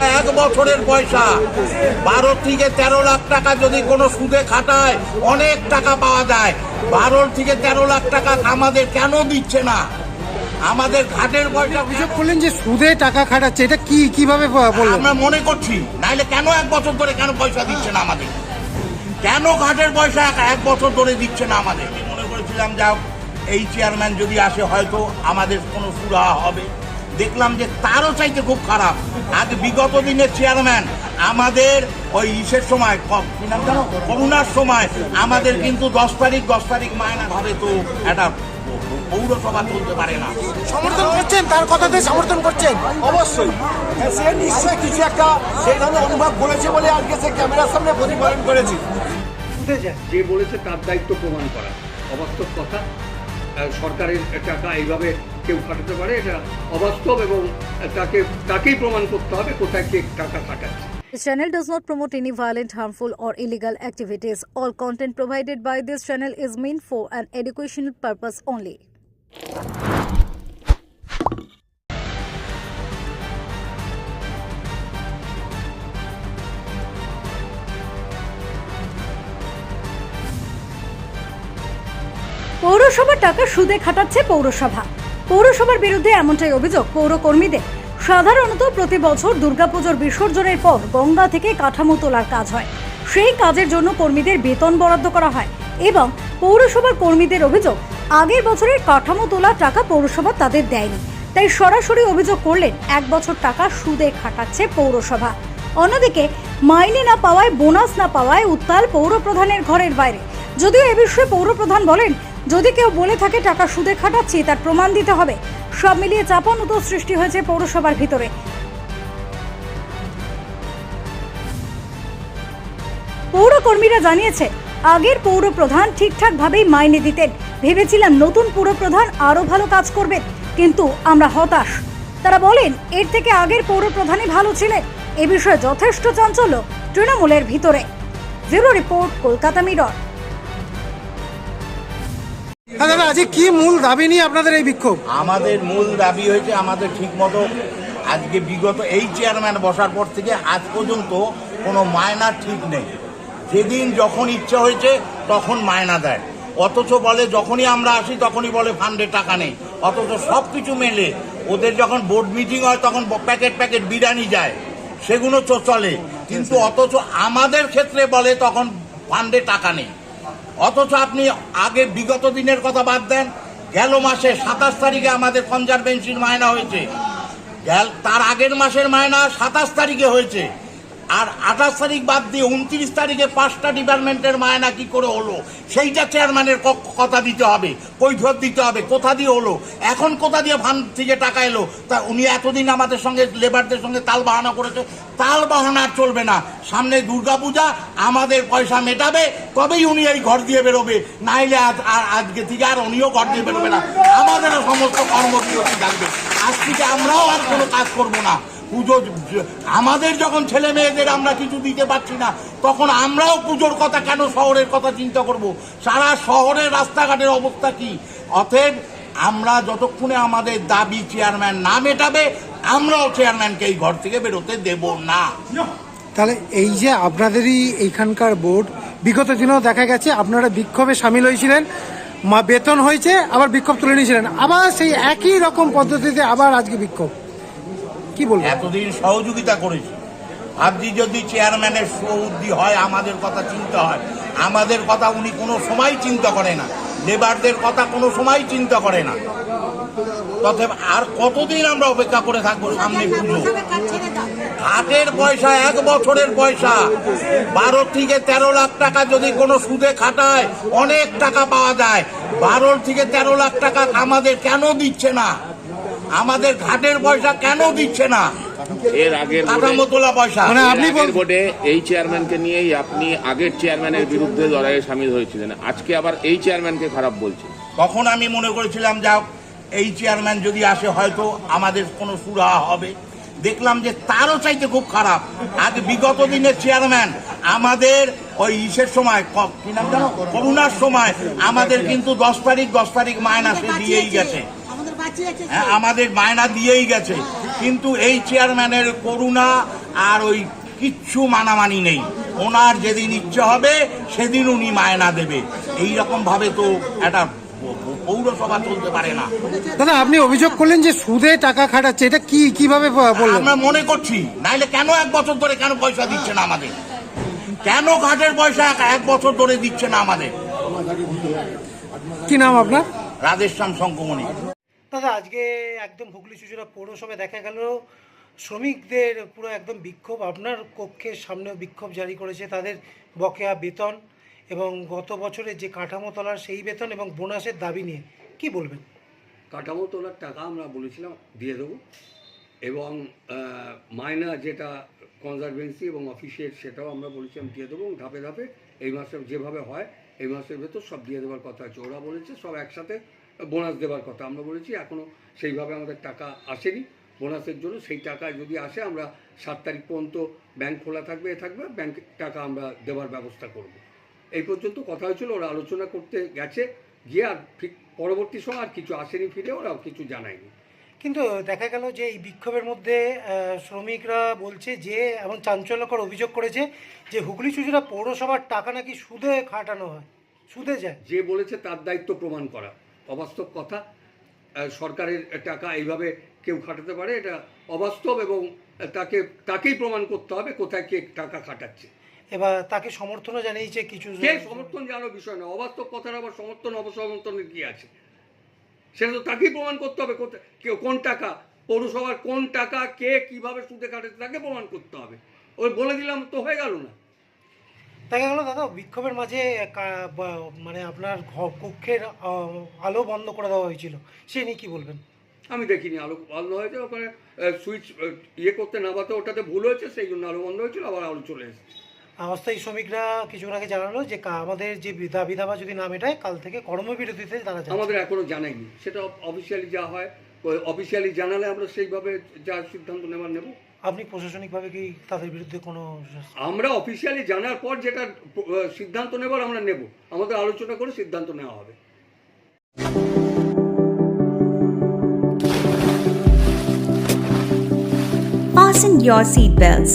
এক বছরের পয়সা। বারো থেকে তেরো লাখ টাকা যদি কোনো সুদে খাটায় অনেক টাকা পাওয়া যায়। বারো থেকে তেরো লাখ টাকা আমাদের কেন দিচ্ছে না? আমাদের ঘাটের পয়সা অভিযোগ করলেন যে সুদে টাকা খাটাচ্ছে এটা কি কীভাবে আমরা মনে করছি নাইলে কেন এক বছর ধরে কেন পয়সা দিচ্ছে না আমাদের? কেন ঘাটের পয়সা এক- এক বছর ধরে দিচ্ছে না আমাদের? মনে করেছিলাম যা এই চেয়ারম্যান যদি আসে হয়তো আমাদের কোনো সুরাহা হবে। দেখলাম যে তারও চাইতে খুব খারাপ। আজ বিগত দিনের চেয়ারম্যান আমাদের ওই ইসের সময় করোনার সময় আমাদের কিন্তু দশ তারিখ দশ তারিখ মায়না ভাবে তো একটা পৌরসভা চলতে পারে না। সমর্থন করছেন তার কথাতে সমর্থন করছেন। অবশ্যই। হ্যাঁ, সে নিশ্চয়ই কিছু একটা সেই ধরনের অনুভব করেছে বলে আজকে সে ক্যামেরার সামনে প্রতিফলন করেছে। যে বলেছে তার দায়িত্ব প্রমাণ করা। অবাস্তব কথা। সরকারের টাকা এইভাবে কেউ খাটাতে পারে এটা অবাস্তব এবং তাকে তাকেই প্রমাণ করতে হবে কোথায় কে টাকা খাটাচ্ছে This channel does not promote any violent, harmful, or illegal activities. All content provided by this channel is meant for an educational purpose only. পৌরসভার টাকা সুদে খাটাচ্ছে পৌরসভা পৌরসভার বিরুদ্ধে এমনটাই অভিযোগ পৌরকর্মীদের। সাধারণত প্রতি বছর দুর্গাপুজোর বিসর্জনের পর গঙ্গা থেকে কাঠামো তোলার কাজ হয়। সেই কাজের জন্য কর্মীদের বেতন বরাদ্দ করা হয় এবং পৌরসভার কর্মীদের অভিযোগ, আগের বছরের কাঠামো তোলার টাকা পৌরসভা তাদের দেয়নি। তাই সরাসরি অভিযোগ করলেন, এক বছর টাকা সুদে খাটাচ্ছে পৌরসভা। অন্যদিকে, মাইনে না পাওয়ায় বোনাস না পাওয়ায় উত্তাল পৌর প্রধানের ঘরের বাইরে। যদিও এ বিষয়ে পৌরপ্রধান বলেন যদি কেউ বলে থাকে টাকা সুদে খাটাচ্ছি, তার প্রমাণ দিতে হবে। সব মিলিয়ে চাপানুত সৃষ্টি হয়েছে পৌরসভার ভিতরে। পৌরকর্মীরা জানিয়েছে, আগের পৌর প্রধান ঠিকঠাক ভাবেই মাইনে দিতেন। ভেবেছিলাম নতুন পৌর প্রধান আরও ভালো কাজ করবেন, কিন্তু আমরা হতাশ। তারা বলেন, এর থেকে আগের পৌর প্রধানই ভালো ছিলেন। এ বিষয়ে যথেষ্ট চাঞ্চল্য তৃণমূলের ভিতরে। Bureau report, Kolkata Mirror. হ্যাঁ দাদা, আজকে কি মূল দাবি নিয়ে আপনাদের এই বিক্ষোভ? আমাদের মূল দাবি হয়েছে আমাদের ঠিকমতো আজকে বিগত এই চেয়ারম্যান বসার পর থেকে আজ পর্যন্ত কোনো মায়না ঠিক নেই। যেদিন যখন ইচ্ছা হয়েছে তখন মায়না দেয়। অথচ বলে যখনই আমরা আসি তখনই বলে ফান্ডে টাকা নেই। অথচ সব কিছু মেলে। ওদের যখন বোর্ড মিটিং হয় তখন প্যাকেট প্যাকেট বিরিয়ানি যায়। সেগুলো চলে। কিন্তু অথচ আমাদের ক্ষেত্রে বলে তখন ফান্ডে টাকা নেই। অথচ আপনি আগে বিগত দিনের কথা বাদ দেন। গেল মাসে সাতাশ তারিখে আমাদের কনজারভেন্সির মায়না হয়েছে। তার আগের মাসের মায়না সাতাশ তারিখে হয়েছে। আর আঠাশ তারিখ বাদ দিয়ে উনত্রিশ তারিখে পাঁচটা ডিপার্টমেন্টের মায়না কি করে হলো? সেইটা চেয়ারম্যানের কথা দিতে হবে কৈফত দিতে হবে। কোথা দিয়ে হলো? এখন কোথা দিয়ে ফান্ড থেকে টাকা এলো? তা উনি এতদিন আমাদের সঙ্গে, লেবারদের সঙ্গে তাল বাহানা করেছে। তাল বাহানা চলবে না। সামনে দুর্গাপূজা, আমাদের পয়সা মেটাবে, তবেই উনি এই ঘর দিয়ে বেরোবে। নাইলে আজ আর আজকে থেকে আর উনিও ঘর দিয়ে বেরোবে না। আমাদেরও সমস্ত কর্মবিরতি থাকবে আজ থেকে আমরাও আর কোনো কাজ করব না। পুজো আমাদের যখন ছেলে মেয়েদের আমরা কিছু দিতে পারছি না, তখন আমরাও পুজোর কথা কেন শহরের কথা চিন্তা করব? সারা শহরের রাস্তাঘাটের অবস্থা কি? অতএব আমরা যতক্ষণে আমাদের দাবি চেয়ারম্যান না মেটাবে আমরাও চেয়ারম্যানকে এই ঘর থেকে বেরোতে দেব না। তাহলে এই যে আপনাদেরই এইখানকার বোর্ড বিগত দিনেও দেখা গেছে আপনারা বিক্ষোভে সামিল হয়েছিলেন মা বেতন হয়েছে আবার বিক্ষোভ তুলে নিয়েছিলেন। আবার সেই একই রকম পদ্ধতিতে আবার আজকে বিক্ষোভ। কি বলবেন এতদিন সহযোগিতা করেছি। ভাবছি যদি চেয়ারম্যানের সৌদি হয় আমাদের কথা চিন্তা হয়। আমাদের কথা উনি কোনো সময় চিন্তা করে না। লেবারদের কথা কোনো সময় চিন্তা করে না। তথাপি আর কতদিন আমরা অপেক্ষা করে থাকব সামনে পুজো হাটের পয়সা এক বছরের পয়সা। বারো থেকে তেরো লাখ টাকা যদি কোনো সুদে খাটায় অনেক টাকা পাওয়া যায়। বারো থেকে তেরো লাখ টাকা আমাদের কেন দিচ্ছে না? আমাদের ঘাটের পয়সা কেন দিচ্ছে না? এর আগের কাঠামো পয়সা। মানে আপনি বোর্ডে এই চেয়ারম্যানকে নিয়েই আপনি আগের চেয়ারম্যানের বিরুদ্ধে লড়াইয়ে সামিল হয়েছিলেন। আজকে আবার এই চেয়ারম্যানকে খারাপ বলছেন। তখন আমি মনে করেছিলাম যা এই চেয়ারম্যান যদি আসে হয়তো আমাদের কোনো সুরাহা হবে। দেখলাম যে তারও চাইতে খুব খারাপ। আজ বিগত দিনের চেয়ারম্যান আমাদের ওই ইসের সময় কি নাম জানো? করোনার সময় আমাদের কিন্তু দশ তারিখ দশ তারিখ মায়না সে দিয়েই গেছে। আমাদের হ্যাঁ আমাদের মায়না দিয়েই গেছে। কিন্তু এই চেয়ারম্যানের করুণা আর ওই কিচ্ছু মানামানি নেই। ওনার যেদিন ইচ্ছে হবে সেদিন উনি মায়না দেবে। এই রকম ভাবে তো একটা পৌরসভা চলতে পারে না। দাদা আপনি অভিযোগ করলেন যে সুদে টাকা খাটাচ্ছে। এটা কি কীভাবে বললেন? আমরা মনে করছি নাইলে কেন এক বছর ধরে কেন পয়সা দিচ্ছে না আমাদের? কেন ঘাটের পয়সা এক- বছর ধরে দিচ্ছে না আমাদের? কি নাম আপনার? রাধেশ্যাম শঙ্কমণি। দাদা আজকে একদম হুগলি চুচুড়া পৌরসভায় দেখা গেল শ্রমিকদের পুরো একদম বিক্ষোভ। আপনার কক্ষের সামনেও বিক্ষোভ জারি করেছে তাদের বকেয়া বেতন। এবং গত বছরে যে কাঠামো তলার সেই বেতন এবং বোনাসের দাবি নিয়ে কি বলবেন? কাঠামো তোলার টাকা আমরা বলেছিলাম, দিয়ে দেবো। এবং মায়না যেটা কনজারভেন্সি এবং অফিসের সেটাও আমরা বলেছিলাম, দিয়ে দেবো। ধাপে ধাপে এই মাসে যেভাবে হয়, এই মাসের ভেতর সব দিয়ে দেওয়ার কথা আছে। ওরা বলেছে সব একসাথে বোনাস দেওয়ার কথা। আমরা বলেছি এখনও সেইভাবে আমাদের টাকা আসেনি। বোনাসের জন্য সেই টাকা যদি আসে, আমরা সাত তারিখ পর্যন্ত ব্যাংক খোলা থাকবে, এ থাকবে। ব্যাংক টাকা আমরা দেওয়ার ব্যবস্থা করব। এই পর্যন্ত কথা হয়েছিল ওরা আলোচনা করতে গেছে গিয়ে আর ঠিক পরবর্তী সময় আর কিছু আসেনি ফিরে ওরা কিছু জানায়নি। কিন্তু দেখা গেল যে এই বিক্ষোভের মধ্যে শ্রমিকরা বলছে যে এমন চাঞ্চল্যকর অভিযোগ করেছে যে হুগলি চুচুড়া পৌরসভার টাকা নাকি সুদে খাটানো হয় সুদে যায়। যে বলেছে তার দায়িত্ব প্রমাণ করা অবাস্তব কথা। সরকারের টাকা এইভাবে কেউ খাটাতে পারে এটা অবাস্তব এবং তাকে তাকেই প্রমাণ করতে হবে কোথায় কে টাকা খাটাচ্ছে। এবার তাকে সমর্থনও জানিয়েছে কিছু কে সমর্থন জানার বিষয় না অবাস্তব কথার আবার সমর্থন অবসমর্থনের কি আছে? সেটা তো তাকেই প্রমাণ করতে হবে কেউ কোন টাকা পৌরসভার কোন টাকা কে কীভাবে সুদে কাটাচ্ছে তাকে প্রমাণ করতে হবে। ওই বলে দিলাম তো হয়ে গেল না। দেখা গেল দাদা বিক্ষোভের মাঝে মানে আপনার কক্ষের আলো বন্ধ করে দেওয়া হয়েছিল। সে নিয়ে কি বলবেন? আমি দেখিনি আলো বন্ধ হয়েছে ওখানে সুইচ ইয়ে করতে নামাতে ওটাতে ভুল হয়েছে সেই জন্য আলো বন্ধ হয়েছিল আবার আলো চলে এসেছে। অস্থায়ী শ্রমিকরা কিছুক্ষণ আগে জানালো যে আমাদের যে দাবি দাবা যদি না মেটায় কাল থেকে কর্মবিরতিতে তারা আমাদের এখনও জানাইনি সেটা অফিসিয়ালি যা হয় অফিসিয়ালি জানালে আমরা সেইভাবে যা সিদ্ধান্ত নেওয়ার নেব। আপনি প্রশাসনিকভাবে কি তাদের বিরুদ্ধে কোনো আমরা অফিসিয়ালি জানার পর যেটা সিদ্ধান্ত নেবার আমরা নেব। আমাদের আলোচনা করে সিদ্ধান্ত নেওয়া হবে। Fasten your seatbelts